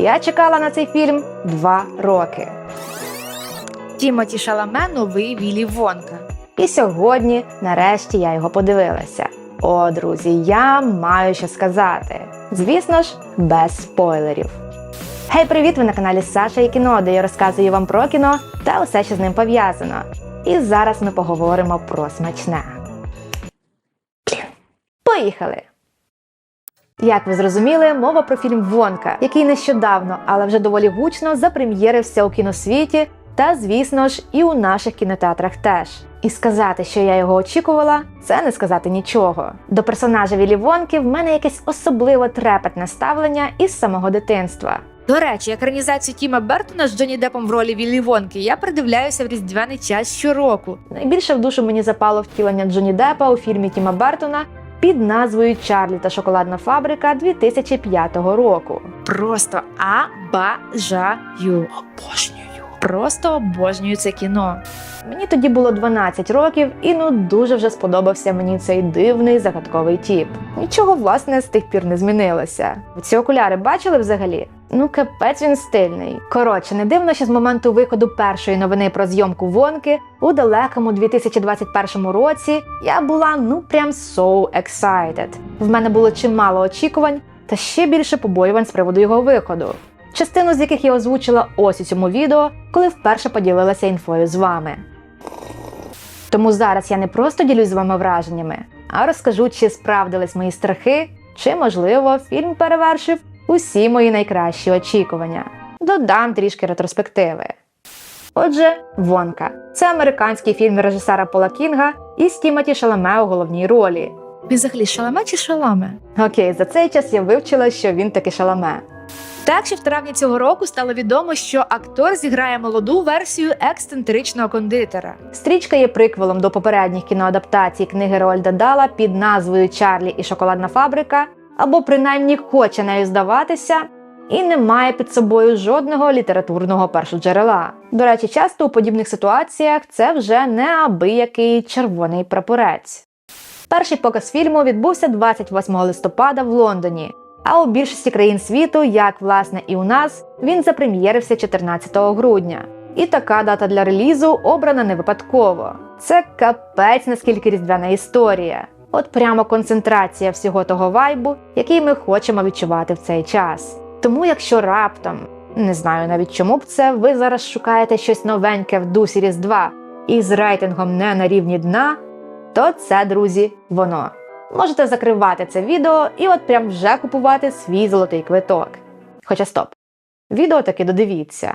Я чекала на цей фільм два роки. Тімоті Шаламе новий Вілі Вонка. І сьогодні, нарешті, я його подивилася. О, друзі, я маю що сказати. Звісно ж, без спойлерів. Гей, привіт! Ви на каналі Саша і кіно, де я розказую вам про кіно та усе, що з ним пов'язано. І зараз ми поговоримо про смачне. Блін. Поїхали! Як ви зрозуміли, мова про фільм Вонка, який нещодавно, але вже доволі гучно запрем'єрився у кіносвіті та, звісно ж, і у наших кінотеатрах теж. І сказати, що я його очікувала, це не сказати нічого. До персонажа Вілі Вонки в мене якесь особливо трепетне ставлення із самого дитинства. До речі, екранізацію Тіма Бертона з Джонні Депом в ролі Віллі Вонки я придивляюся в різдвяний час щороку. Найбільше в душу мені запало втілення Джонні Деппа у фільмі Тіма Бертона під назвою Чарлі та шоколадна фабрика 2005 року. Просто обожаю. Обожнюю. Просто обожнюю це кіно. Мені тоді було 12 років, і ну дуже вже сподобався мені цей дивний загадковий тіп. Нічого власне з тих пір не змінилося. Ці окуляри бачили взагалі? Ну, капець він стильний. Коротше, не дивно, що з моменту виходу першої новини про зйомку Вонки у далекому 2021 році я була ну прям so excited. В мене було чимало очікувань та ще більше побоювань з приводу його виходу. Частину з яких я озвучила ось у цьому відео, коли вперше поділилася інфою з вами. Тому зараз я не просто ділюсь з вами враженнями, а розкажу, чи справдились мої страхи, чи, можливо, фільм перевершив усі мої найкращі очікування. Додам трішки ретроспективи. Отже, Вонка це американський фільм режисера Пола Кінга із Тімоті Шаламе у головній ролі. Він взагалі шаламе чи шаламе? Окей, за цей час я вивчила, що він таки шаламе. Так що в травні цього року стало відомо, що актор зіграє молоду версію ексцентричного кондитера. Стрічка є приквелом до попередніх кіноадаптацій книги Роальда Дала під назвою Чарлі і шоколадна фабрика, або принаймні хоче нею здаватися, і не має під собою жодного літературного першоджерела. До речі, часто у подібних ситуаціях це вже неабиякий червоний прапорець. Перший показ фільму відбувся 28 листопада в Лондоні. А у більшості країн світу, як власне і у нас, він запрем'єрився 14 грудня. І така дата для релізу обрана не випадково. Це капець наскільки різдвяна історія. От прямо концентрація всього того вайбу, який ми хочемо відчувати в цей час. Тому, якщо раптом, не знаю навіть чому б це, ви зараз шукаєте щось новеньке в дусі Різдва і з рейтингом не на рівні дна, то це, друзі, воно. Можете закривати це відео і от прям вже купувати свій золотий квиток. Хоча стоп. Відео таки додивіться.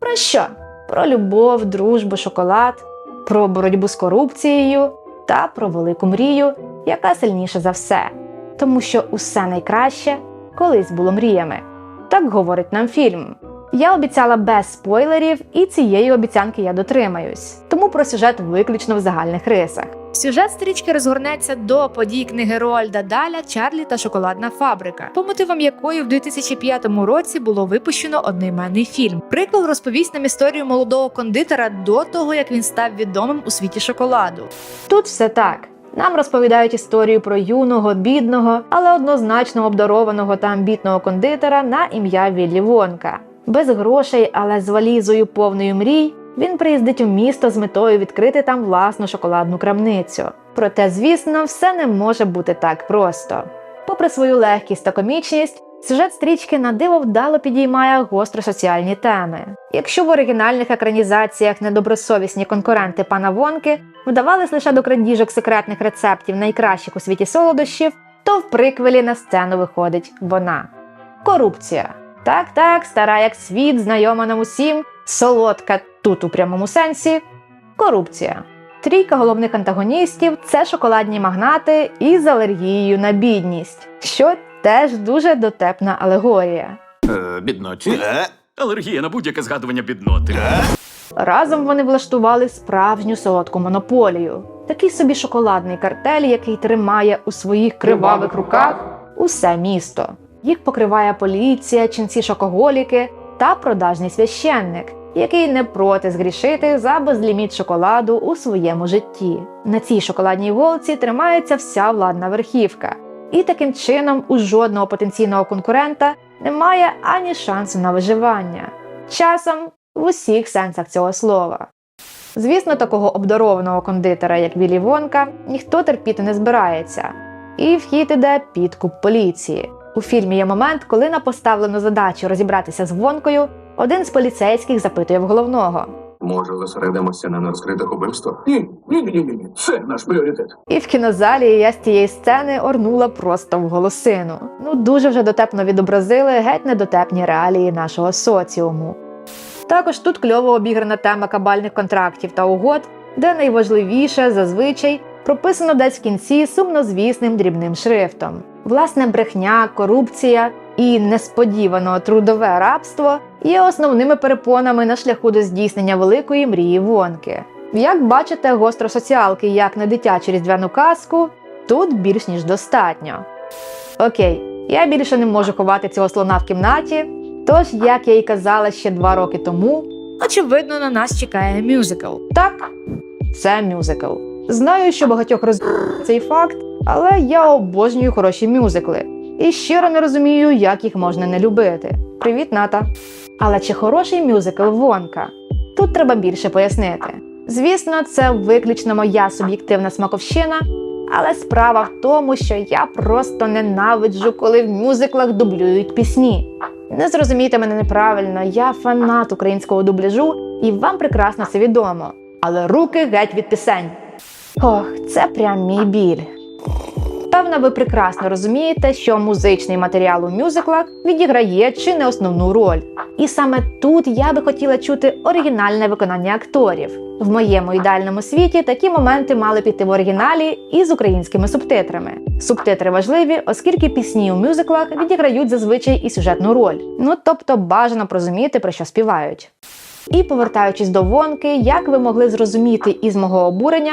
Про що? Про любов, дружбу, шоколад, про боротьбу з корупцією та про велику мрію, яка сильніша за все. Тому що усе найкраще колись було мріями. Так говорить нам фільм. Я обіцяла без спойлерів, і цієї обіцянки я дотримаюсь. Тому про сюжет виключно в загальних рисах. Сюжет стрічки розгорнеться до подій книги Роальда Даля Чарлі та шоколадна фабрика, по мотивам якої в 2005 році було випущено одноіменний фільм. Приквел розповість нам історію молодого кондитера до того, як він став відомим у світі шоколаду. Тут все так. Нам розповідають історію про юного, бідного, але однозначно обдарованого та амбітного кондитера на ім'я Віллі Вонка. Без грошей, але з валізою повною мрій, він приїздить у місто з метою відкрити там власну шоколадну крамницю. Проте, звісно, все не може бути так просто. Попри свою легкість та комічність, сюжет стрічки на диво вдало підіймає гостро соціальні теми. Якщо в оригінальних екранізаціях недобросовісні конкуренти пана Вонки вдавались лише до крадіжок секретних рецептів найкращих у світі солодощів, то в приквелі на сцену виходить вона. Корупція. Так, так, стара як світ, знайома нам усім, солодка тут у прямому сенсі. Корупція. Трійка головних антагоністів це шоколадні магнати із алергією на бідність, що теж дуже дотепна алегорія. Е, бідноті. Е? Алергія на будь-яке згадування бідноти. Разом вони влаштували справжню солодку монополію. Такий собі шоколадний картель, який тримає у своїх кривавих руках усе місто. Їх покриває поліція, ченці шокоголіки та продажний священник, який не проти згрішити за безліміт шоколаду у своєму житті. На цій шоколадній голці тримається вся владна верхівка. і таким чином у жодного потенційного конкурента немає ані шансу на виживання. Часом в усіх сенсах цього слова. Звісно, такого обдарованого кондитера, як Віллі Вонка, ніхто терпіти не збирається. І в хід іде підкуп поліції. У фільмі є момент, коли на поставлену задачу розібратися з Вонкою, один з поліцейських запитує в головного. Може, зосередимося на нерозкритих убивствах? Ні, ні, ні, ні, ні. Це наш пріоритет. І в кінозалі я з тієї сцени орнула просто в голосину. Ну дуже вже дотепно відобразили геть недотепні реалії нашого соціуму. Також тут кльово обіграна тема кабальних контрактів та угод, де найважливіше зазвичай прописано десь в кінці сумнозвісним дрібним шрифтом. Власне, брехня, корупція і несподівано трудове рабство є основними перепонами на шляху до здійснення великої мрії вонки. Як бачите, гостросоціалки як на дитячу різдвяну казку тут більш ніж достатньо. Окей, я більше не можу ховати цього слона в кімнаті. Тож, як я й казала ще два роки тому, Очевидно, на нас чекає мюзикл. так, це мюзикл. Знаю, що багатьох роз цей факт, але я обожнюю хороші мюзикли і щиро не розумію, як їх можна не любити. Привіт, Ната. Але чи хороший мюзикл Вонка? Тут треба більше пояснити. Звісно, це виключно моя суб'єктивна смаковщина, але справа в тому, що я просто ненавиджу, коли в мюзиклах дублюють пісні. Не зрозумійте мене неправильно, я фанат українського дубляжу, і вам прекрасно це відомо. Але руки геть від пісень. Ох, це прям мій біль. Певно, ви прекрасно розумієте, що музичний матеріал у мюзиклах відіграє чи не основну роль. І саме тут я би хотіла чути оригінальне виконання акторів. В моєму ідеальному світі такі моменти мали піти в оригіналі і з українськими субтитрами. Субтитри важливі, оскільки пісні у мюзиклах відіграють зазвичай і сюжетну роль. Ну тобто бажано прозуміти, про що співають. І повертаючись до вонки, як ви могли зрозуміти із мого обурення,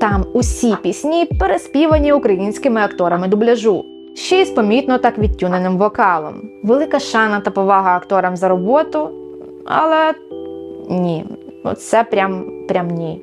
там усі пісні переспівані українськими акторами дубляжу, ще й з помітно так відтюненим вокалом. Велика шана та повага акторам за роботу, але ні, ну це прям прям ні.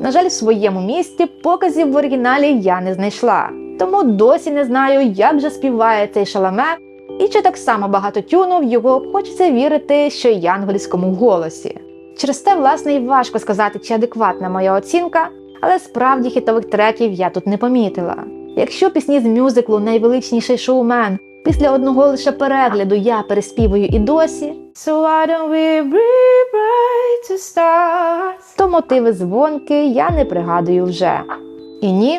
На жаль, в своєму місті показів в оригіналі я не знайшла, тому досі не знаю, як же співає цей шаламе, і чи так само багато тюну в його хочеться вірити, що й янголівському голосі. Через те, власне, і важко сказати, чи адекватна моя оцінка, але справді хітових треків я тут не помітила. Якщо пісні з мюзиклу найвеличніший шоумен після одного лише перегляду я переспівую і досі, So why don't we breathe right to start? то мотиви дзвонки я не пригадую вже. І ні,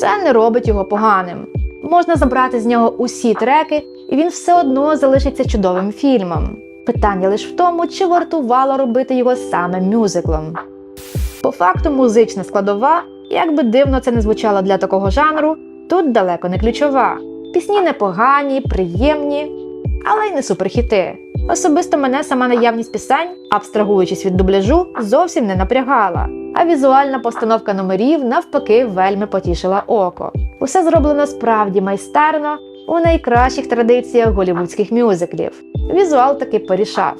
це не робить його поганим. Можна забрати з нього усі треки, і він все одно залишиться чудовим фільмом. Питання лише в тому, чи вартувало робити його саме мюзиклом. По факту, музична складова, як би дивно це не звучало для такого жанру, тут далеко не ключова. Пісні непогані, приємні, але й не суперхіти. Особисто мене сама наявність пісень, абстрагуючись від дубляжу, зовсім не напрягала. А візуальна постановка номерів навпаки вельми потішила око. Усе зроблено справді майстерно у найкращих традиціях голівудських мюзиклів. Візуал таки порішав.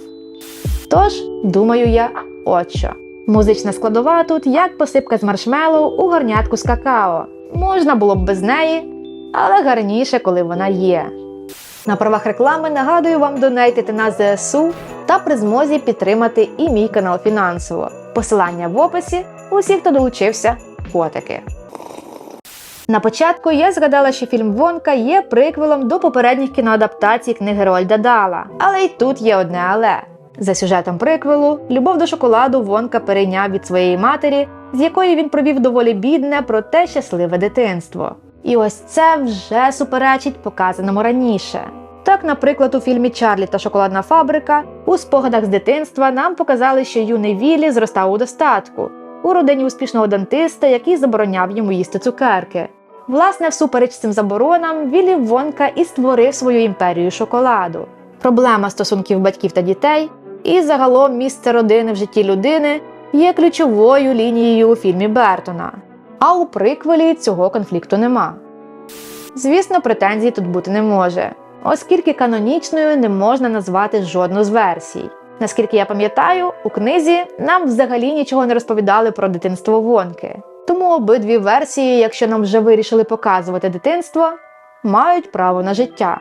Тож, думаю я, от що. Музична складова тут як посипка з маршмеллоу у горнятку з какао. Можна було б без неї, але гарніше, коли вона є. На правах реклами нагадую вам донейтити на ЗСУ та при змозі підтримати і мій канал фінансово. Посилання в описі. Усі, хто долучився, котики. На початку я згадала, що фільм Вонка є приквелом до попередніх кіноадаптацій книги Рольда Дала. Але й тут є одне але. За сюжетом приквелу, любов до шоколаду Вонка перейняв від своєї матері, з якою він провів доволі бідне, проте щасливе дитинство. І ось це вже суперечить показаному раніше. Так, наприклад, у фільмі Чарлі та шоколадна фабрика у спогадах з дитинства нам показали, що юний Віллі зростав у достатку у родині успішного дантиста, який забороняв йому їсти цукерки. Власне, всупереч цим заборонам, Віллі Вонка і створив свою імперію шоколаду. Проблема стосунків батьків та дітей і загалом місце родини в житті людини є ключовою лінією у фільмі Бертона. А у приквелі цього конфлікту нема. Звісно, претензій тут бути не може, оскільки канонічною не можна назвати жодну з версій. Наскільки я пам'ятаю, у книзі нам взагалі нічого не розповідали про дитинство Вонки. Тому обидві версії, якщо нам вже вирішили показувати дитинство, мають право на життя.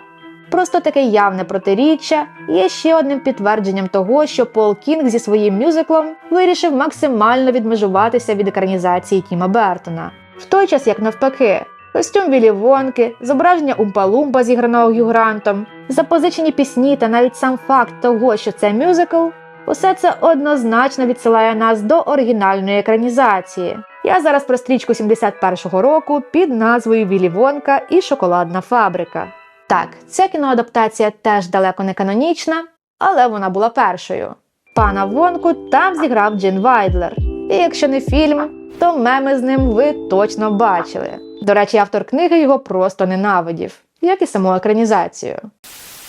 Просто таке явне протиріччя є ще одним підтвердженням того, що Пол Кінг зі своїм мюзиклом вирішив максимально відмежуватися від екранізації Тіма Бертона, в той час як навпаки. Костюм Вілі Вонки, зображення Умпа-Лумпа, зіграного Грантом, запозичені пісні та навіть сам факт того, що це мюзикл, усе це однозначно відсилає нас до оригінальної екранізації. Я зараз про стрічку 71-го року під назвою Вілі Вонка і Шоколадна фабрика. Так, ця кіноадаптація теж далеко не канонічна, але вона була першою. Пана Вонку там зіграв Джин Вайдлер. І якщо не фільм, то меми з ним ви точно бачили. До речі, автор книги його просто ненавидів, як і саму екранізацію.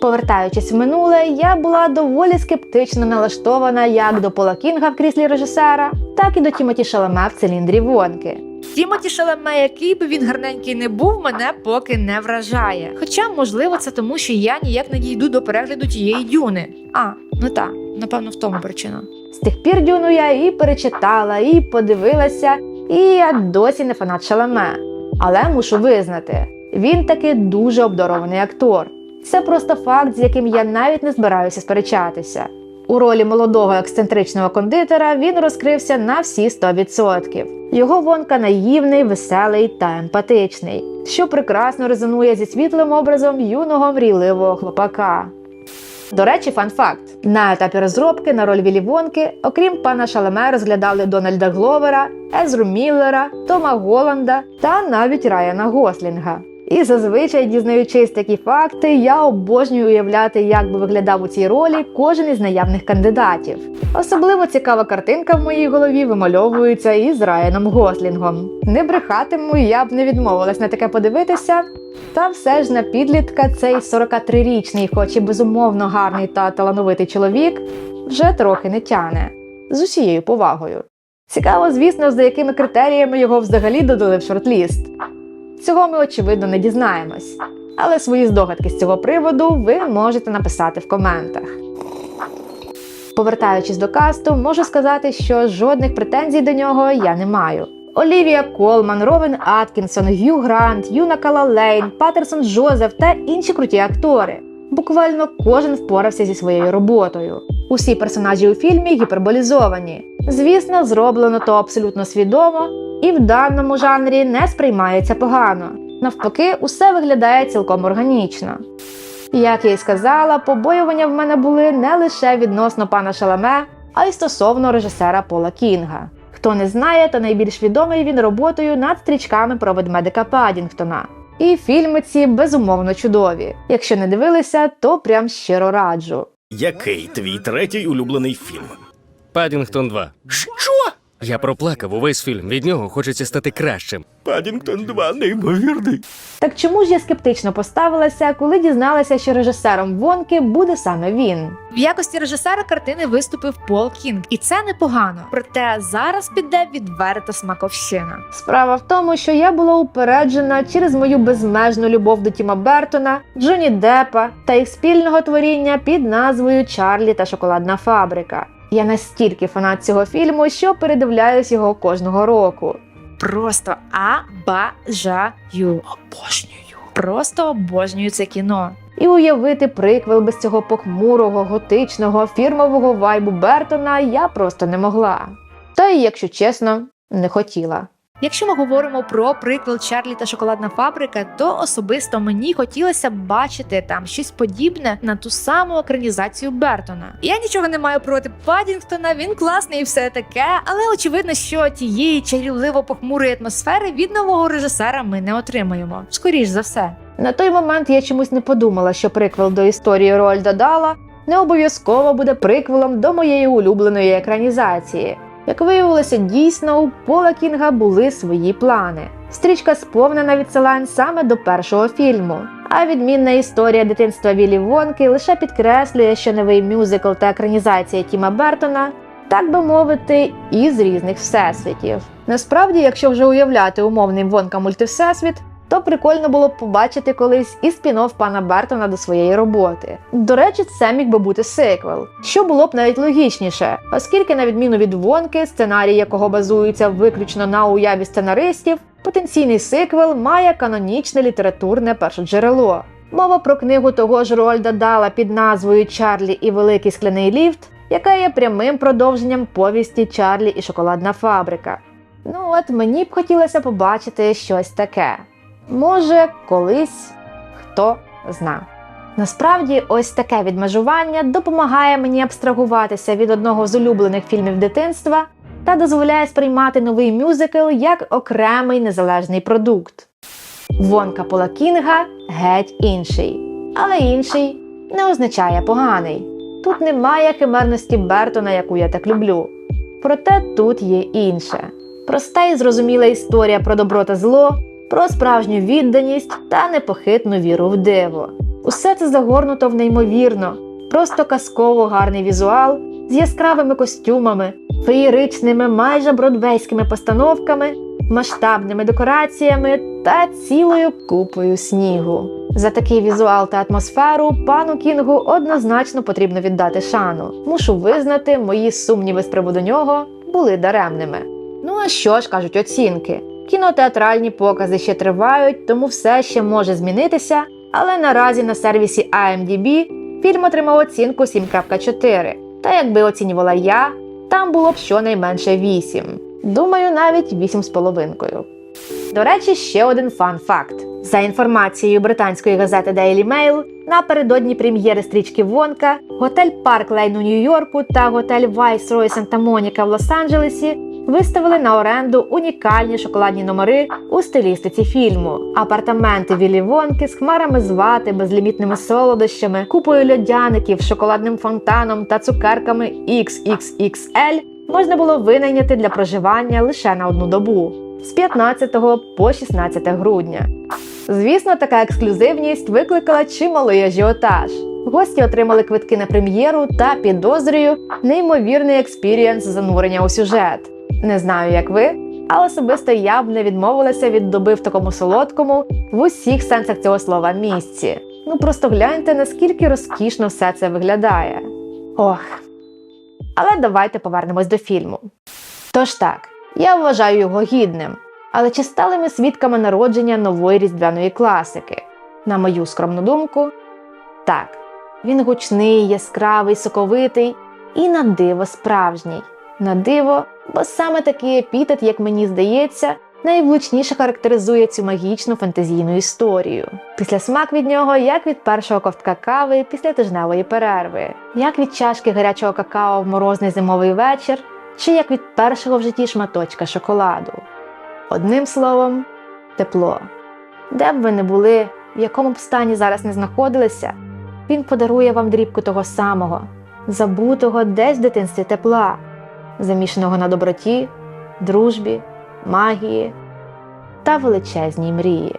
Повертаючись в минуле, я була доволі скептично налаштована як до Пола Кінга в кріслі режисера, так і до Тімоті Шаламе в циліндрі Вонки. Тімоті Шаламе, який би він гарненький не був, мене поки не вражає. Хоча, можливо, це тому, що я ніяк не дійду до перегляду тієї дюни. А, ну так, напевно, в тому причина. З тих пір дюну я і перечитала, і подивилася, і я досі не фанат Шаламе. Але мушу визнати, він таки дуже обдарований актор. Це просто факт, з яким я навіть не збираюся сперечатися. У ролі молодого ексцентричного кондитера він розкрився на всі 100%. Його вонка наївний, веселий та емпатичний, що прекрасно резонує зі світлим образом юного мрійливого хлопака. До речі, фан-факт: на етапі розробки на роль Вілі Вонки, окрім пана Шалеме, розглядали Дональда Гловера, Езру Міллера, Тома Голланда та навіть Райана Гослінга. І зазвичай, дізнаючись такі факти, я обожнюю уявляти, як би виглядав у цій ролі кожен із наявних кандидатів. Особливо цікава картинка в моїй голові вимальовується із Райаном Гослінгом. Не брехатиму, я б не відмовилась на таке подивитися, та все ж на підлітка цей 43-річний, хоч і безумовно гарний та талановитий чоловік, вже трохи не тяне. З усією повагою. Цікаво, звісно, за якими критеріями його взагалі додали в шортліст. Цього ми, очевидно, не дізнаємось. Але свої здогадки з цього приводу ви можете написати в коментах. Повертаючись до касту, можу сказати, що жодних претензій до нього я не маю. Олівія Колман, Ровен Аткінсон, Г'ю Грант, Юна Калалейн, Патерсон Джозеф та інші круті актори. Буквально кожен впорався зі своєю роботою. Усі персонажі у фільмі гіперболізовані. Звісно, зроблено то абсолютно свідомо, і в даному жанрі не сприймається погано. Навпаки, усе виглядає цілком органічно. Як я й сказала, побоювання в мене були не лише відносно пана Шаламе, а й стосовно режисера Пола Кінга. Хто не знає, то найбільш відомий він роботою над стрічками про ведмедика Падінгтона. І фільми ці безумовно чудові. Якщо не дивилися, то прям щиро раджу. Який твій третій улюблений фільм? Падінгтон 2. Що? Я проплакав увесь фільм. Від нього хочеться стати кращим. Падінгтон 2 неймовірний. Так чому ж я скептично поставилася, коли дізналася, що режисером Вонки буде саме він? В якості режисера картини виступив Пол Кінг, і це непогано. Проте зараз піде відверта смаковщина. Справа в тому, що я була упереджена через мою безмежну любов до Тіма Бертона, Джоні Деппа та їх спільного творіння під назвою Чарлі та Шоколадна фабрика. Я настільки фанат цього фільму, що передивляюсь його кожного року. Просто обожаю. Обожнюю. Просто обожнюю це кіно. І уявити приквел без цього похмурого, готичного, фірмового вайбу Бертона я просто не могла. Та й, якщо чесно, не хотіла. Якщо ми говоримо про приквел Чарлі та Шоколадна фабрика, то особисто мені хотілося б бачити там щось подібне на ту саму екранізацію Бертона. Я нічого не маю проти Падінгтона, він класний і все таке, але очевидно, що тієї чарівливо похмурої атмосфери від нового режисера ми не отримаємо. Скоріш за все. На той момент я чомусь не подумала, що приквел до історії Роальда Дала не обов'язково буде приквелом до моєї улюбленої екранізації. Як виявилося, дійсно у Пола Кінга були свої плани. Стрічка сповнена відсилань саме до першого фільму. А відмінна історія дитинства Віллі Вонки лише підкреслює, що новий мюзикл та екранізація Тіма Бертона, так би мовити, із різних всесвітів. Насправді, якщо вже уявляти умовний Вонка мультивсесвіт, то прикольно було б побачити колись і спін-офф пана Бертона до своєї роботи. До речі, це міг би бути сиквел, що було б навіть логічніше, оскільки, на відміну від Вонки, сценарій якого базується виключно на уяві сценаристів, Потенційний сиквел має канонічне літературне першоджерело. Мова про книгу того ж Рольда Дала під назвою Чарлі і Великий скляний ліфт, яка є прямим продовженням повісті Чарлі і Шоколадна фабрика. Ну от мені б хотілося побачити щось таке. Може, колись хто зна. Насправді, ось таке відмежування допомагає мені абстрагуватися від одного з улюблених фільмів дитинства та дозволяє сприймати новий мюзикл як окремий незалежний продукт. Вонка Пола Кінга геть інший, але інший не означає поганий. Тут немає химерності Бертона, яку я так люблю. Проте тут є інше. Проста і зрозуміла історія про добро та зло, про справжню відданість та непохитну віру в диво. Усе це загорнуто в неймовірно, просто казково гарний візуал з яскравими костюмами, феєричними, майже бродвейськими постановками, масштабними декораціями та цілою купою снігу. За такий візуал та атмосферу пану Кінгу однозначно потрібно віддати шану. Мушу визнати, мої сумніви з приводу нього були даремними. Ну а що ж кажуть оцінки? Кінотеатральні покази ще тривають, тому все ще може змінитися. Але наразі на сервісі IMDb фільм отримав оцінку 7.4. Та якби оцінювала я, там було б щонайменше 8. Думаю, навіть 8,5. До речі, ще один фан-факт. За інформацією британської газети Daily Mail, напередодні прем'єри стрічки Вонка, готель Парк Лейн у Нью-Йорку та готель Viceroy Санта Моніка в Лос-Анджелесі виставили на оренду унікальні шоколадні номери у стилістиці фільму. Апартаменти Віллі Вонки з хмарами з вати, безлімітними солодощами, купою льодяників, шоколадним фонтаном та цукерками XXXL можна було винайняти для проживання лише на одну добу з 15 по 16 грудня. Звісно, така ексклюзивність викликала чималий ажіотаж. Гості отримали квитки на прем'єру та підозрюю неймовірний експірієнс занурення у сюжет. Не знаю, як ви, але особисто я б не відмовилася від доби в такому солодкому в усіх сенсах цього слова місці. Ну просто гляньте, наскільки розкішно все це виглядає. Ох. Але давайте повернемось до фільму. Тож так, я вважаю його гідним. Але чи стали ми свідками народження нової різдвяної класики? На мою скромну думку, так. Він гучний, яскравий, соковитий і на диво справжній. На диво, бо саме такий епітет, як мені здається, найвлучніше характеризує цю магічну фантазійну історію. Після смак від нього, як від першого ковтка кави після тижневої перерви, як від чашки гарячого какао в морозний зимовий вечір, чи як від першого в житті шматочка шоколаду. Одним словом, тепло. Де б ви не були, в якому б стані зараз не знаходилися, він подарує вам дрібку того самого, забутого десь в дитинстві тепла, замішаного на доброті, дружбі, магії та величезній мрії.